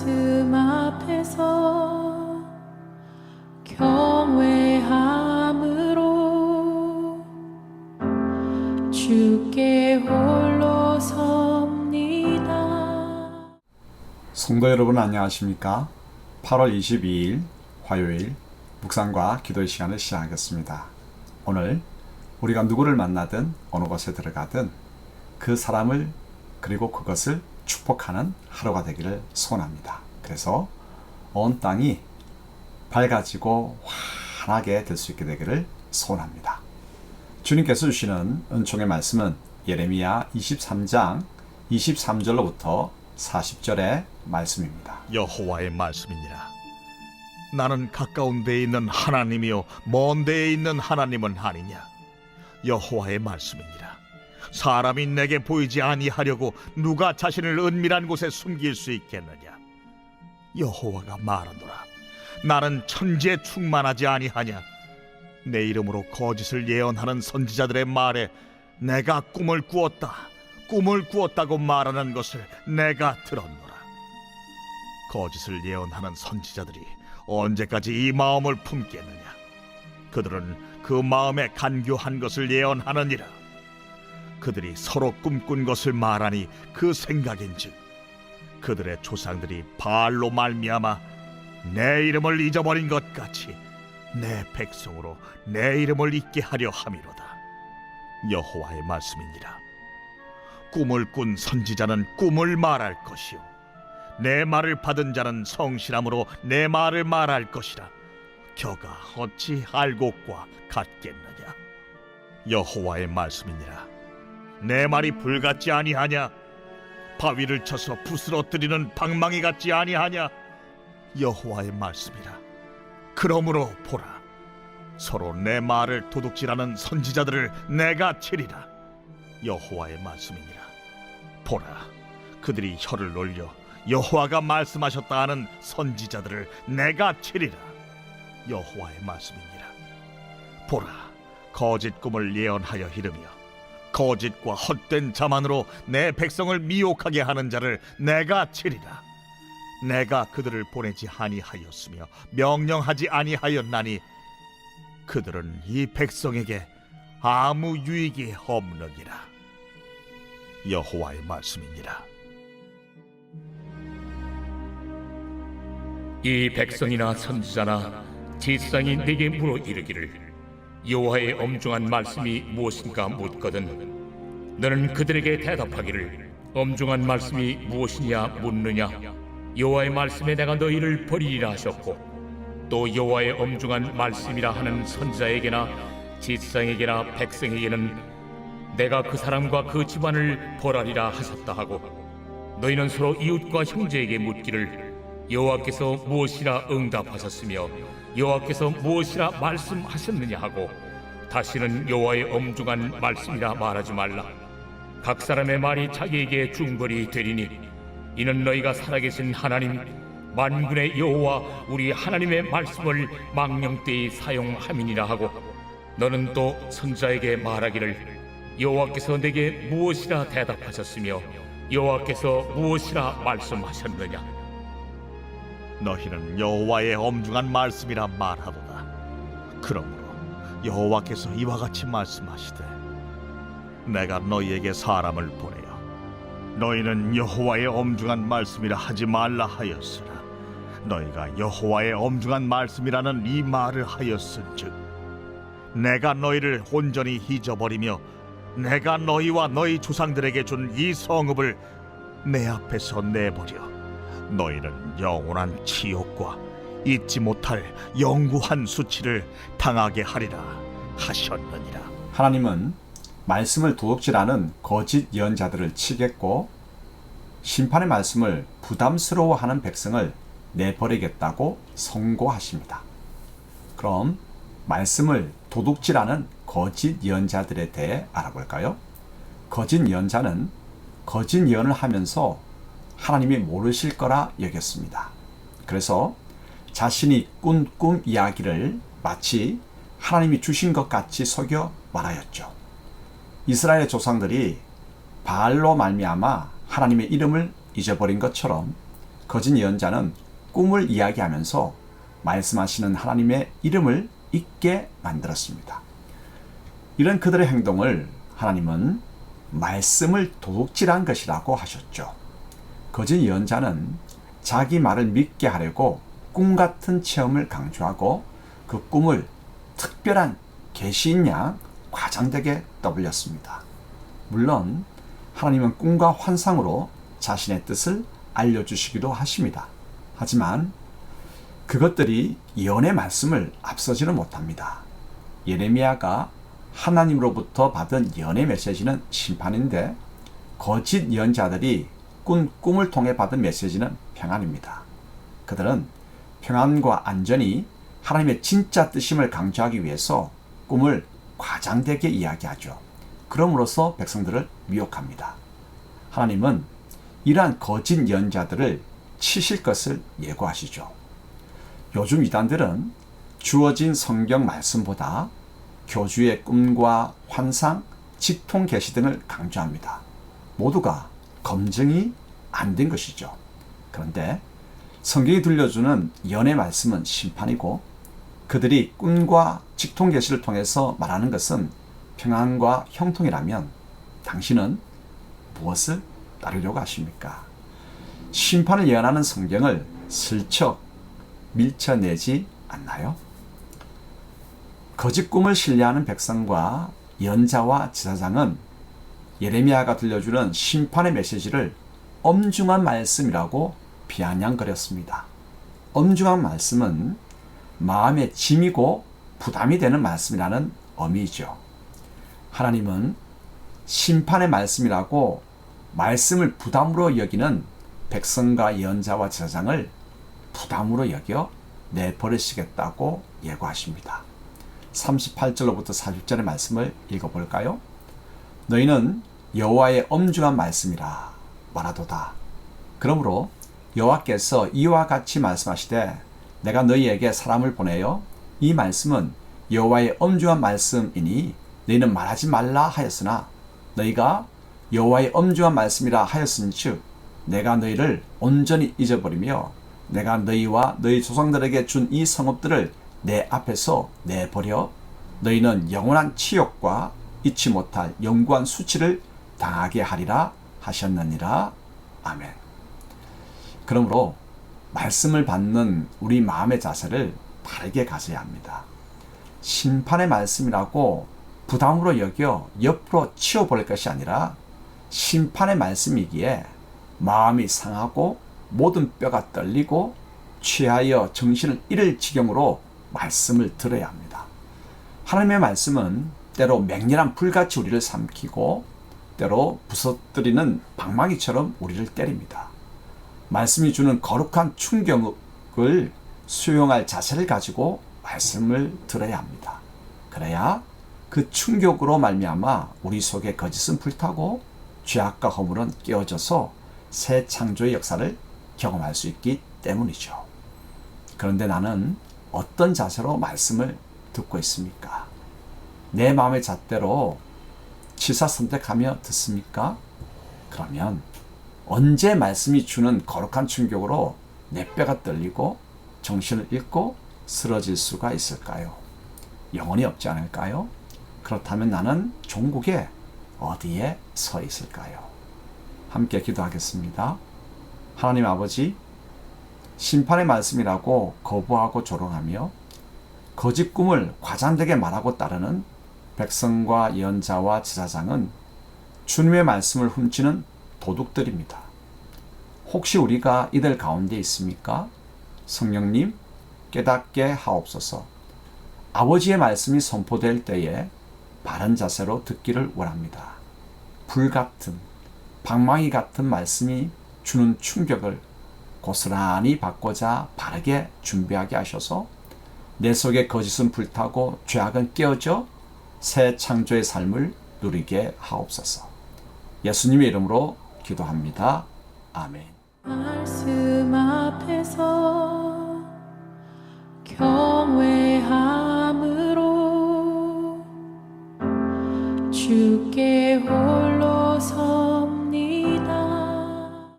말씀 앞에서 경외함으로 주께 홀로 섭니다. 성도 여러분 안녕하십니까? 8월 22일 화요일 묵상과 기도의 시간을 시작하겠습니다. 오늘 우리가 누구를 만나든 어느 곳에 들어가든 그 사람을 그리고 그것을 축복하는 하루가 되기를 소원합니다. 그래서 온 땅이 밝아지고 환하게 될 수 있게 되기를 소원합니다. 주님께서 주시는 은총의 말씀은 예레미야 23장 23절로부터 40절의 말씀입니다. 여호와의 말씀이니라. 나는 가까운 데에 있는 하나님이요 먼 데에 있는 하나님은 아니냐. 여호와의 말씀이니라. 사람이 내게 보이지 아니하려고 누가 자신을 은밀한 곳에 숨길 수 있겠느냐. 여호와가 말하노라. 나는 천지에 충만하지 아니하냐. 내 이름으로 거짓을 예언하는 선지자들의 말에 내가 꿈을 꾸었다. 꿈을 꾸었다고 말하는 것을 내가 들었노라. 거짓을 예언하는 선지자들이 언제까지 이 마음을 품겠느냐? 그들은 그 마음에 간교한 것을 예언하느니라. 그들이 서로 꿈꾼 것을 말하니 그 생각인즉 그들의 조상들이 바알로 말미암아 내 이름을 잊어버린 것 같이 내 백성으로 내 이름을 잊게 하려 함이로다. 여호와의 말씀이니라. 꿈을 꾼 선지자는 꿈을 말할 것이요 내 말을 받은 자는 성실함으로 내 말을 말할 것이라 겨가 어찌 알곡과 같겠느냐 여호와의 말씀이니라 내 말이 불같지 아니하냐? 바위를 쳐서 부스러뜨리는 방망이 같지 아니하냐? 여호와의 말씀이라. 그러므로 보라 서로 내 말을 도둑질하는 선지자들을 내가 치리라. 여호와의 말씀이니라. 보라 그들이 혀를 놀려 여호와가 말씀하셨다 하는 선지자들을 내가 치리라. 여호와의 말씀이니라. 보라 거짓 꿈을 예언하여 이르며 거짓과 헛된 자만으로 내 백성을 미혹하게 하는 자를 내가 치리라. 내가 그들을 보내지 아니하였으며 명령하지 아니하였나니 그들은 이 백성에게 아무 유익이 없느니라. 여호와의 말씀이니라. 이 백성이나 선지자나 지상이 내게 물어 이르기를 여호와의 엄중한 말씀이 무엇인가 묻거든 너는 그들에게 대답하기를 엄중한 말씀이 무엇이냐 묻느냐? 여호와의 말씀에 내가 너희를 버리리라 하셨고 또 여호와의 엄중한 말씀이라 하는 선지자에게나 지상에게나 백성에게는 내가 그 사람과 그 집안을 벌하리라 하셨다 하고 너희는 서로 이웃과 형제에게 묻기를 여호와께서 무엇이라 응답하셨으며 여호와께서 무엇이라 말씀하셨느냐 하고 다시는 여호와의 엄중한 말씀이라 말하지 말라. 각 사람의 말이 자기에게 중벌이 되리니 이는 너희가 살아계신 하나님 만군의 여호와 우리 하나님의 말씀을 망령되이 사용함이니라 하고 너는 또 선자에게 말하기를 여호와께서 내게 무엇이라 대답하셨으며 여호와께서 무엇이라 말씀하셨느냐 너희는 여호와의 엄중한 말씀이라 말하도다. 그러므로 여호와께서 이와 같이 말씀하시되 내가 너희에게 사람을 보내어 너희는 여호와의 엄중한 말씀이라 하지 말라 하였으나 너희가 여호와의 엄중한 말씀이라는 이 말을 하였은즉 내가 너희를 온전히 잊어버리며 내가 너희와 너희 조상들에게 준 이 성읍을 내 앞에서 내버려 너희는 영원한 지옥과 잊지 못할 영구한 수치를 당하게 하리라 하셨느니라. 하나님은 말씀을 도둑질하는 거짓 예언자들을 치겠고 심판의 말씀을 부담스러워하는 백성을 내버리겠다고 선고하십니다. 그럼 말씀을 도둑질하는 거짓 예언자들에 대해 알아볼까요? 거짓 예언자는 거짓 예언을 하면서 하나님이 모르실 거라 여겼습니다. 그래서 자신이 꾼 꿈 이야기를 마치 하나님이 주신 것 같이 속여 말하였죠. 이스라엘 조상들이 바알로 말미암아 하나님의 이름을 잊어버린 것처럼 거짓 예언자는 꿈을 이야기하면서 말씀하시는 하나님의 이름을 잊게 만들었습니다. 이런 그들의 행동을 하나님은 말씀을 도둑질한 것이라고 하셨죠. 거짓 예언자는 자기 말을 믿게 하려고 꿈 같은 체험을 강조하고 그 꿈을 특별한 계시인 양 과장되게 떠올렸습니다. 물론 하나님은 꿈과 환상으로 자신의 뜻을 알려주시기도 하십니다. 하지만 그것들이 예언의 말씀을 앞서지는 못합니다. 예레미야가 하나님으로부터 받은 예언의 메시지는 심판인데 거짓 예언자들이 꾼 꿈을 통해 받은 메시지는 평안입니다. 그들은 평안과 안전이 하나님의 진짜 뜻임을 강조하기 위해서 꿈을 과장되게 이야기하죠. 그럼으로써 백성들을 미혹합니다. 하나님은 이러한 거짓 예언자들을 치실 것을 예고하시죠. 요즘 이단들은 주어진 성경 말씀보다 교주의 꿈과 환상, 직통 계시 등을 강조합니다. 모두가 검증이 안 된 것이죠. 그런데 성경이 들려주는 연의 말씀은 심판이고 그들이 꿈과 직통 계시를 통해서 말하는 것은 평안과 형통이라면 당신은 무엇을 따르려고 하십니까? 심판을 예언하는 성경을 슬쩍 밀쳐내지 않나요? 거짓 꿈을 신뢰하는 백성과 연자와 지사장은 예레미야가 들려주는 심판의 메시지를 엄중한 말씀이라고 비아냥거렸습니다. 엄중한 말씀은 마음의 짐이고 부담이 되는 말씀이라는 의미죠. 하나님은 심판의 말씀이라고 말씀을 부담으로 여기는 백성과 예언자와 제사장을 부담으로 여겨 내버리시겠다고 예고하십니다. 38절로부터 40절의 말씀을 읽어볼까요? 너희는 여호와의 엄중한 말씀이라 말하도다. 그러므로 여호와께서 이와 같이 말씀하시되 내가 너희에게 사람을 보내요 이 말씀은 여호와의 엄중한 말씀이니 너희는 말하지 말라 하였으나 너희가 여호와의 엄중한 말씀이라 하였은즉 내가 너희를 온전히 잊어버리며 내가 너희와 너희 조상들에게 준 이 성읍들을 내 앞에서 내버려 너희는 영원한 치욕과 잊지 못할 영구한 수치를 당하게 하리라 하셨느니라. 아멘. 그러므로 말씀을 받는 우리 마음의 자세를 바르게 가져야 합니다. 심판의 말씀이라고 부담으로 여겨 옆으로 치워버릴 것이 아니라 심판의 말씀이기에 마음이 상하고 모든 뼈가 떨리고 취하여 정신을 잃을 지경으로 말씀을 들어야 합니다. 하나님의 말씀은 때로 맹렬한 불같이 우리를 삼키고 때로 부서뜨리는 방망이처럼 우리를 때립니다. 말씀이 주는 거룩한 충격을 수용할 자세를 가지고 말씀을 들어야 합니다. 그래야 그 충격으로 말미암아 우리 속에 거짓은 불타고 죄악과 허물은 깨어져서 새 창조의 역사를 경험할 수 있기 때문이죠. 그런데 나는 어떤 자세로 말씀을 듣고 있습니까? 내 마음의 잣대로 치사 선택하며 듣습니까? 그러면 언제 말씀이 주는 거룩한 충격으로 내 뼈가 떨리고 정신을 잃고 쓰러질 수가 있을까요? 영혼이 없지 않을까요? 그렇다면 나는 종국에 어디에 서 있을까요? 함께 기도하겠습니다. 하나님 아버지, 심판의 말씀이라고 거부하고 조롱하며 거짓 꿈을 과장되게 말하고 따르는 백성과 연자와 지사장은 주님의 말씀을 훔치는 도둑들입니다. 혹시 우리가 이들 가운데 있습니까? 성령님 깨닫게 하옵소서. 아버지의 말씀이 선포될 때에 바른 자세로 듣기를 원합니다. 불 같은 방망이 같은 말씀이 주는 충격을 고스란히 받고자 바르게 준비하게 하셔서 내 속에 거짓은 불타고 죄악은 깨어져 새 창조의 삶을 누리게 하옵소서. 예수님의 이름으로 기도합니다. 아멘. 말씀 앞에서